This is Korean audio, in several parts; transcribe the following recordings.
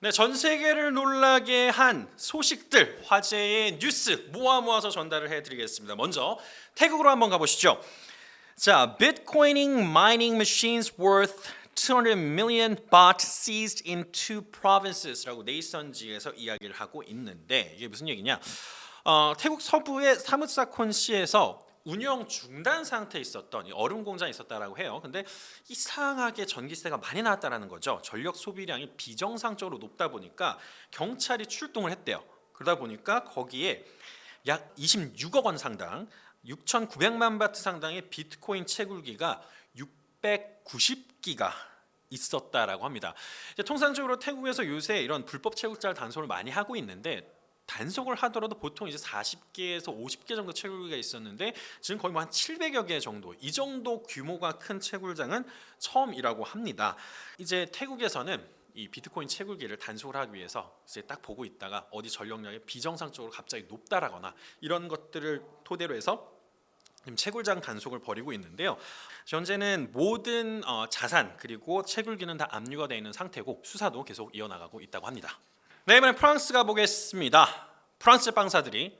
네, 전 세계를 놀라게 한 소식들, 화제의 뉴스 모아 모아서 전달을 해드리겠습니다. 먼저 태국으로 한번 가보시죠. 자, Bitcoining mining machines worth 200 million baht seized in two provinces라고 네이선지에서 이야기를 하고 있는데 이게 무슨 얘기냐? 어, 태국 서부의 사무사콘시에서 운영 중단 상태에 있었던 이 얼음 공장이 있었다라고 해요. 근데 이상하게 전기세가 많이 나왔다라는 거죠. 전력 소비량이 비정상적으로 높다 보니까 경찰이 출동을 했대요. 그러다 보니까 거기에 약 26억 원 상당, 6,900만 바트 상당의 비트코인 채굴기가 690기가 있었다라고 합니다. 통상적으로 태국에서 요새 이런 불법 채굴자 단속을 많이 하고 있는데 단속을 하더라도 보통 이제 40개에서 50개 정도 채굴기가 있었는데 지금 거의 뭐 한 700여 개 정도 이 정도 규모가 큰 채굴장은 처음이라고 합니다. 이제 태국에서는 이 비트코인 채굴기를 단속을 하기 위해서 이제 딱 보고 있다가 어디 전력량이 비정상적으로 갑자기 높다라거나 이런 것들을 토대로 해서 지금 채굴장 단속을 벌이고 있는데요. 현재는 모든 어, 자산 그리고 채굴기는 다 압류가 되어 있는 상태고 수사도 계속 이어나가고 있다고 합니다. 네, 이번에 프랑스 가보겠습니다. 프랑스 빵사들이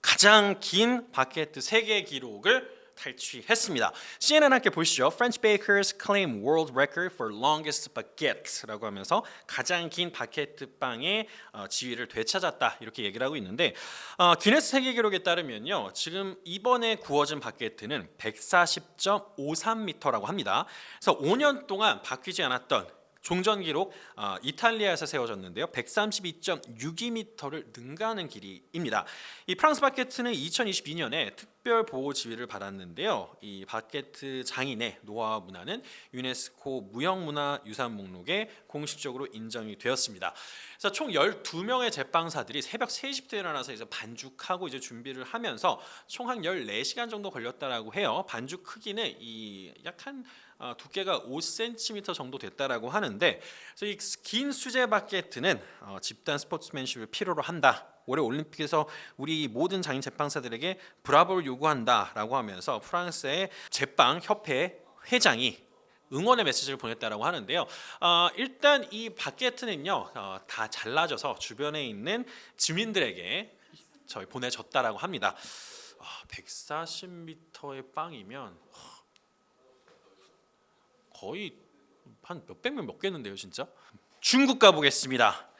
가장 긴 바게트 세계 기록을 탈취했습니다. CNN 함께 보시죠. French bakers claim world record for longest baguette라고 하면서 가장 긴 바게트 빵의 어, 지위를 되찾았다 이렇게 얘기를 하고 있는데 어, 기네스 세계 기록에 따르면요. 지금 이번에 구워진 바게트는 140.53m라고 합니다. 그래서 5년 동안 바뀌지 않았던 종전 기록 어, 이탈리아에서 세워졌는데요. 132.62m를 능가하는 길이입니다. 이 프랑스 바게트는 2022년에 특 별 보호 지위를 받았는데요. 이 바게트 장인의 노하우 문화는 유네스코 무형문화 유산 목록에 공식적으로 인정이 되었습니다. 그래서 총 12명의 제빵사들이 새벽 3시부터 일어나서 이제 반죽하고 이제 준비를 하면서 총 한 14시간 정도 걸렸다라고 해요. 반죽 크기는 이 약한 어, 두께가 5cm 정도 됐다라고 하는데 그래서 이 긴 수제 바게트는 어, 집단 스포츠맨십을 필요로 한다. 올해 올림픽에서 우리 모든 장인 제빵사들에게 브라보를 요구한다라고 하면서 프랑스의 제빵 협회 회장이 응원의 메시지를 보냈다라고 하는데요. 어, 일단 이 바게트는요 어, 다 잘라져서 주변에 있는 주민들에게 저희 보내졌다라고 합니다. 아, 140m의 빵이면 거의 한 몇백 명 먹겠는데요, 진짜. 중국 가보겠습니다.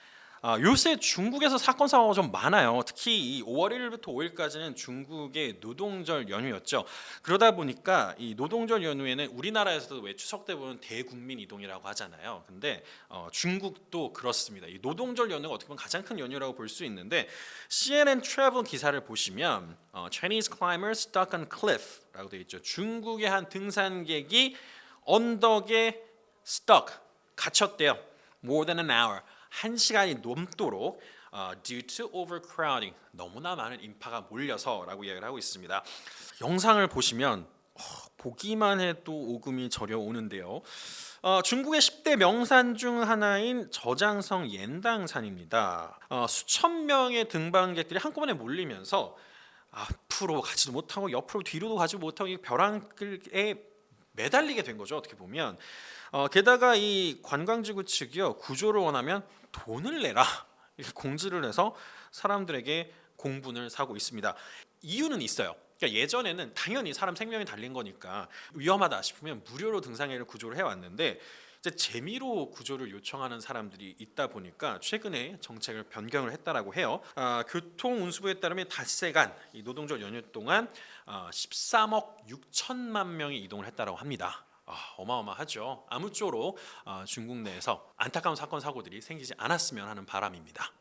아, 요새 중국에서 사건 사고가 좀 많아요. 특히 이 5월 1일부터 5일까지는 중국의 노동절 연휴였죠. 그러다 보니까 이 노동절 연휴에는 우리나라에서도 왜 추석 때 보면 대국민 이동이라고 하잖아요. 근데 어, 중국도 그렇습니다. 이 노동절 연휴가 어떻게 보면 가장 큰 연휴라고 볼 수 있는데 CNN 트래블 기사를 보시면 어, Chinese climber stuck on cliff라고 되어 있죠. 중국의 한 등산객이 언덕에 stuck 갇혔대요. More than an hour. 한 시간이 넘도록 어, due to overcrowding 너무나 많은 인파가 몰려서라고 이야기를 하고 있습니다. 영상을 보시면 어, 보기만 해도 오금이 저려오는데요. 어, 중국의 10대 명산 중 하나인 저장성 옌당산입니다. 어, 수천 명의 등반객들이 한꺼번에 몰리면서 앞으로 가지도 못하고 옆으로 뒤로도 가지 못하고 이 벼랑길에 매달리게 된 거죠 어떻게 보면 어, 게다가 이 관광지구 측이요 구조를 원하면 돈을 내라 이렇게 공지를 해서 사람들에게 공분을 사고 있습니다 이유는 있어요 그러니까 예전에는 당연히 사람 생명이 달린 거니까 위험하다 싶으면 무료로 등산회를 구조를 해왔는데 이제 재미로 구조를 요청하는 사람들이 있다 보니까 최근에 정책을 변경을 했다라고 해요. 아, 교통운수부에 따르면 닷새간 이 노동절 연휴 동안 아, 13억 6천만 명이 이동을 했다라고 합니다. 아, 어마어마하죠. 아무쪼록 아, 중국 내에서 안타까운 사건 사고들이 생기지 않았으면 하는 바람입니다.